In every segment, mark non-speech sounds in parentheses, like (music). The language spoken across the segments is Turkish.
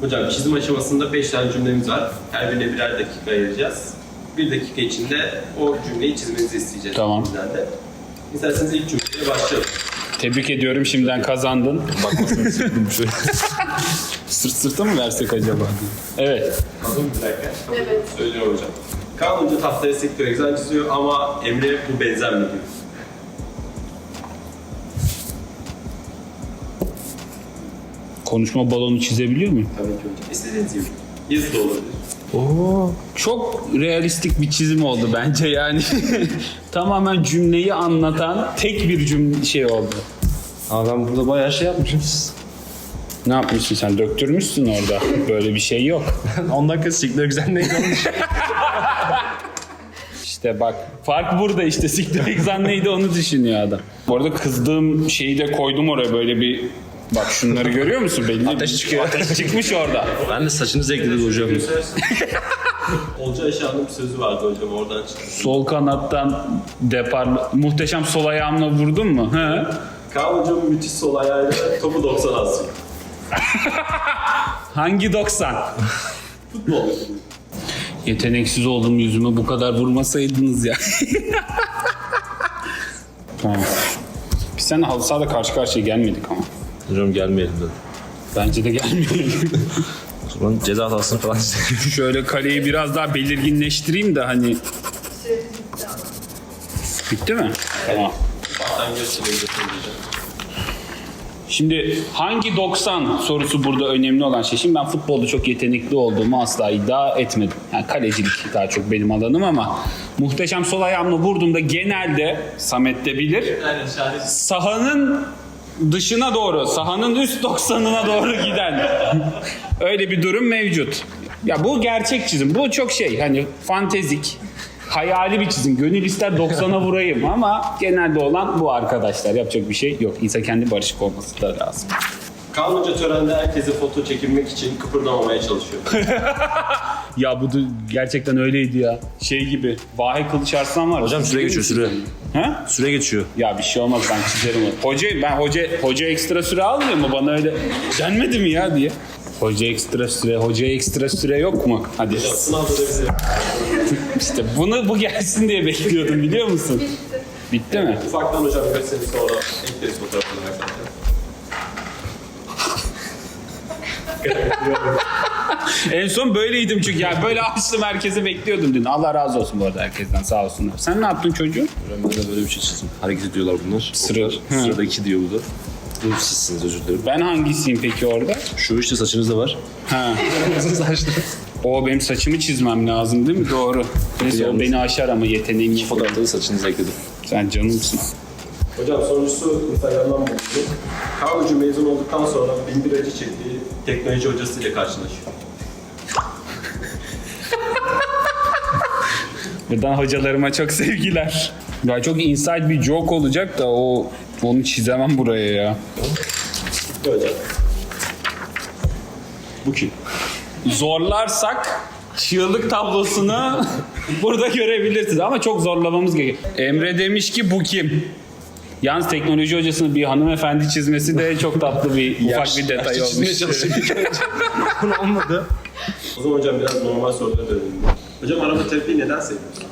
Hocam çizim aşamasında 5 tane cümlemiz var. Her birine birer dakika ayıracağız. Bir dakika içinde o cümleyi çizmenizi isteyeceğiz. Tamam. Bizden de. İsterseniz ilk cümleye başlayalım. Tebrik ediyorum şimdiden kazandın. Bakmasını istedim şöyle. Sırt sırta mı versek acaba? Evet. Hazır mı bir dakika? Evet. Söylüyorum hocam. Kaan Hoca tahtaya sektör egzan çiziyor ama Emre bu benzer mi diyor. Konuşma balonu çizebiliyor muyum? Tabii ki hocam. İstediğiniz gibi. Yazı da olabilir. Oo. Çok realistik bir çizim oldu bence yani. (laughs) Tamamen cümleyi anlatan tek bir cümle şey oldu. Ama ben burada bayağı şey yapmışım. Ne yapmışsın sen? Döktürmüşsün orada. Böyle bir şey yok. (laughs) 10 dakika siktir güzel neydi olmuş. (laughs) İşte bak fark burada işte siktir egzan neydi onu düşünüyor adam. Bu arada kızdığım şeyi de koydum oraya böyle bir Bak şunları görüyor musun? Belli Ateş çıkıyor. Ateş çıkmış orada. ben de saçını zevkledim hocam. (laughs) Olcay Aşağı'nın bir sözü vardı hocam oradan çıktı. Sol kanattan depar muhteşem sol ayağımla vurdun mu? He. Kaan Hocam müthiş sol ayağıyla topu 90 asıyor. (laughs) Hangi 90? Futbol. Yeteneksiz olduğum yüzümü bu kadar vurmasaydınız ya. (laughs) tamam. Biz seninle halı sahada karşı karşıya gelmedik ama. Hocam gelmeyelim dedim. Bence de gelmeyelim. Zaman ceza hatasını falan. (laughs) Şöyle kaleyi biraz daha belirginleştireyim de hani bitti mi? Tamam. Şimdi hangi 90 sorusu burada önemli olan şey. Şimdi ben futbolda çok yetenekli olduğumu asla iddia etmedim. Yani kalecilik daha çok benim alanım ama muhteşem sol ayağımla vurduğumda genelde Samet de bilir. Aynen sahanın dışına doğru, sahanın üst 90'ına doğru giden öyle bir durum mevcut. Ya bu gerçek çizim. Bu çok şey hani fantezik, hayali bir çizim. Gönül ister 90'a vurayım ama genelde olan bu arkadaşlar. Yapacak bir şey yok. İnsan kendi barışık olması da lazım. Kaan Hoca törende herkese foto çekinmek için kıpırdamamaya çalışıyor. (laughs) Ya bu da gerçekten öyleydi ya. Şey gibi. Vahe Kılıç Arslan var. Hocam süre geçiyor süre. Ha? Süre geçiyor. Ya bir şey olmaz ben çizerim onu. Hoca, ben hoca, hoca ekstra süre almıyor mu bana öyle denmedi mi ya diye. Hoca ekstra süre, hoca ekstra süre yok mu? Hadi. Sınavda da bize (laughs) İşte bunu bu gelsin diye bekliyordum biliyor musun? Bitti mi? ufaktan hocam göstereyim sonra ekleriz fotoğrafını arkadaşlar. (laughs) (laughs) En son böyleydim çünkü ya böyle açtım herkese bekliyordum dün. Allah razı olsun bu arada herkesten sağ olsunlar. Sen ne yaptın çocuğum? Hocam ben de böyle bir şey çizdim. Hareket ediyorlar bunlar. Sıra-. Hı. Sırada iki diyor bu da. Bu sizsiniz özür dilerim. Ben hangisiyim peki orada? Şu işte saçınız da var. Ha. Uzun (laughs) saçlı. O benim saçımı çizmem lazım değil mi? Doğru. Neyse o Yalnız- beni aşar ama yeteneğim yok. fotoğrafta da saçınızı ekledim. Sen canımsın. Hocam sonuncusu Instagram'dan buldu. Kaan Hoca mezun olduktan sonra bin bir acı çektiği teknoloji hocasıyla karşılaşıyor. Buradan hocalarıma çok (laughs) sevgiler. Ya çok inside bir joke olacak da o onu çizemem buraya ya. Hocam. Bu kim? Zorlarsak çığlık tablosunu (laughs) burada görebilirsiniz ama çok zorlamamız gerekiyor. Emre demiş ki bu kim? Yalnız teknoloji hocasının bir hanımefendi çizmesi de çok tatlı bir ufak bir detay olmuş. (laughs) Bunu olmadı. O zaman hocam biraz normal sorulara dönelim. Hocam araba terapiyi neden seviyorsunuz?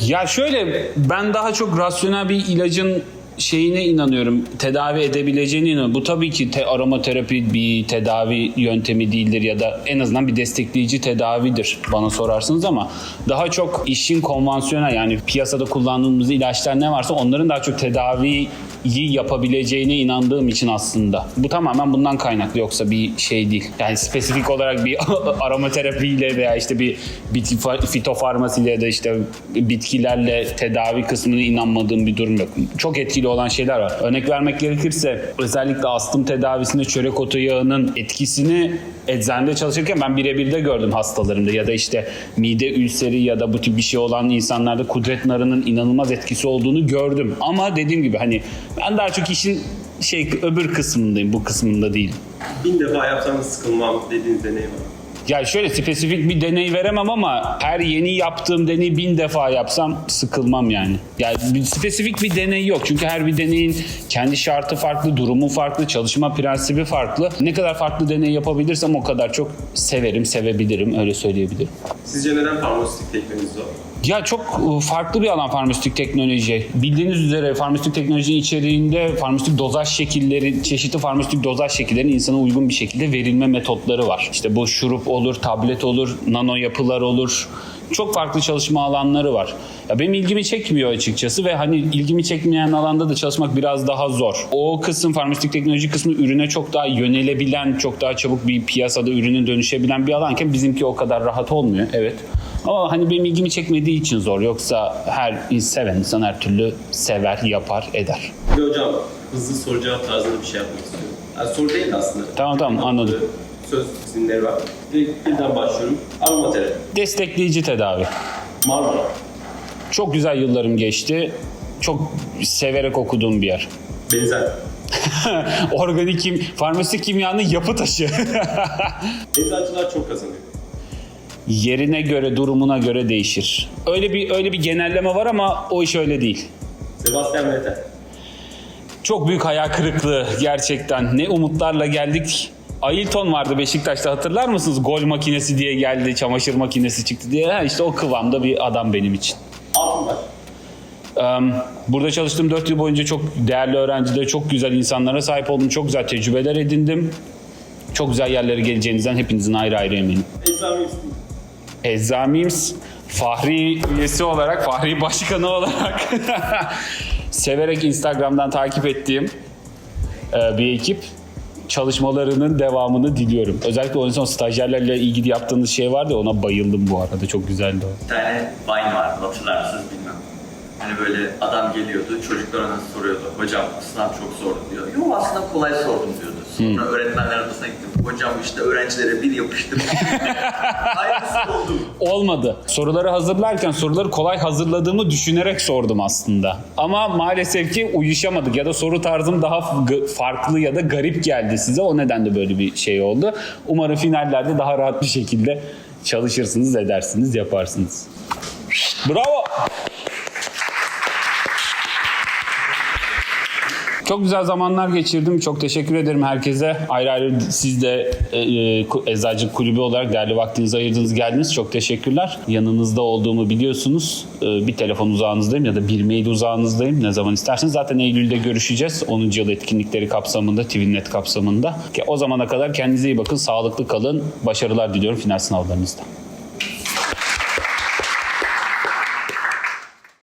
Ya şöyle ben daha çok rasyonel bir ilacın şeyine inanıyorum. Tedavi edebileceğine inanıyorum. Bu tabii ki te- aromaterapi bir tedavi yöntemi değildir ya da en azından bir destekleyici tedavidir bana sorarsınız ama daha çok işin konvansiyonel yani piyasada kullandığımız ilaçlar ne varsa onların daha çok tedaviyi yapabileceğine inandığım için aslında. Bu tamamen bundan kaynaklı yoksa bir şey değil. Yani spesifik olarak bir (laughs) aromaterapiyle veya işte bir bitki fa- fitofarmasiyle ya da işte bitkilerle tedavi kısmına inanmadığım bir durum yok. Çok etkili olan şeyler var. Örnek vermek gerekirse özellikle astım tedavisinde çörek otu yağının etkisini eczanede çalışırken ben birebir de gördüm hastalarımda ya da işte mide ülseri ya da bu tip bir şey olan insanlarda kudret narının inanılmaz etkisi olduğunu gördüm. Ama dediğim gibi hani ben daha çok işin şey öbür kısmındayım bu kısmında değil. Bin defa yapsanız sıkılmam dediğiniz deneyim var. Ya şöyle spesifik bir deney veremem ama her yeni yaptığım deneyi bin defa yapsam sıkılmam yani. Yani bir spesifik bir deney yok. Çünkü her bir deneyin kendi şartı farklı, durumu farklı, çalışma prensibi farklı. Ne kadar farklı deney yapabilirsem o kadar çok severim, sevebilirim. Öyle söyleyebilirim. Sizce neden farmasötik teknoloji zor? Ya çok e, farklı bir alan farmasötik teknoloji. Bildiğiniz üzere farmasötik teknoloji içeriğinde farmasötik dozaj şekilleri, çeşitli farmasötik dozaj şekillerinin insana uygun bir şekilde verilme metotları var. İşte bu şurup olur, tablet olur, nano yapılar olur. Çok farklı çalışma alanları var. Ya benim ilgimi çekmiyor açıkçası ve hani ilgimi çekmeyen alanda da çalışmak biraz daha zor. O kısım farmasötik teknoloji kısmı ürüne çok daha yönelebilen, çok daha çabuk bir piyasada ürünün dönüşebilen bir alanken bizimki o kadar rahat olmuyor. Evet. Ama hani benim ilgimi çekmediği için zor. Yoksa her seven insan her türlü sever, yapar, eder. Bir hocam hızlı soru cevap tarzında bir şey yapmak istiyorum. Yani soru değil de aslında. Tamam, tamam, anladım. Söz isimleri var. Direkt birden başlıyorum. Aromaterapi. Destekleyici tedavi. Marmara. Çok güzel yıllarım geçti. Çok severek okuduğum bir yer. Benzer. (laughs) Organik kim, farmasi kimyanın yapı taşı. (laughs) Eczacılar çok kazanıyor. Yerine göre, durumuna göre değişir. Öyle bir öyle bir genelleme var ama o iş öyle değil. Sebastian Vettel. Çok büyük hayal kırıklığı gerçekten. Ne umutlarla geldik. Ailton vardı Beşiktaş'ta hatırlar mısınız? Gol makinesi diye geldi, çamaşır makinesi çıktı diye. Ha işte o kıvamda bir adam benim için. Altınbaş. Eee, Burada çalıştığım 4 yıl boyunca çok değerli öğrencilere, çok güzel insanlara sahip oldum. Çok güzel tecrübeler edindim. Çok güzel yerlere geleceğinizden hepinizin ayrı ayrı eminim. Eczane Eczamims Fahri üyesi olarak, Fahri başkanı olarak (laughs) severek Instagram'dan takip ettiğim e, bir ekip çalışmalarının devamını diliyorum. Özellikle o en son stajyerlerle ilgili yaptığınız şey vardı ona bayıldım bu arada. Çok güzeldi o. Bir tane Vine vardı hatırlar mısınız. Hani böyle adam geliyordu, çocuklar ona soruyordu. Hocam sınav çok zordu diyor. Yok aslında kolay sordum diyordu. Sonra öğretmenler odasına gittim. Hocam işte öğrencilere bir yapıştım. (laughs) Aynısı oldu. Olmadı. Soruları hazırlarken soruları kolay hazırladığımı düşünerek sordum aslında. Ama maalesef ki uyuşamadık ya da soru tarzım daha g- farklı ya da garip geldi size. O nedenle böyle bir şey oldu. Umarım finallerde daha rahat bir şekilde çalışırsınız, edersiniz, yaparsınız. Bravo! Çok güzel zamanlar geçirdim. Çok teşekkür ederim herkese. Ayrı ayrı siz de e, e, Eczacı Kulübü olarak değerli vaktinizi ayırdınız geldiniz. Çok teşekkürler. Yanınızda olduğumu biliyorsunuz. E, bir telefon uzağınızdayım ya da bir mail uzağınızdayım. Ne zaman isterseniz. Zaten Eylül'de görüşeceğiz. 10. yıl etkinlikleri kapsamında, TVNet kapsamında. Ki o zamana kadar kendinize iyi bakın. Sağlıklı kalın. Başarılar diliyorum final sınavlarınızda.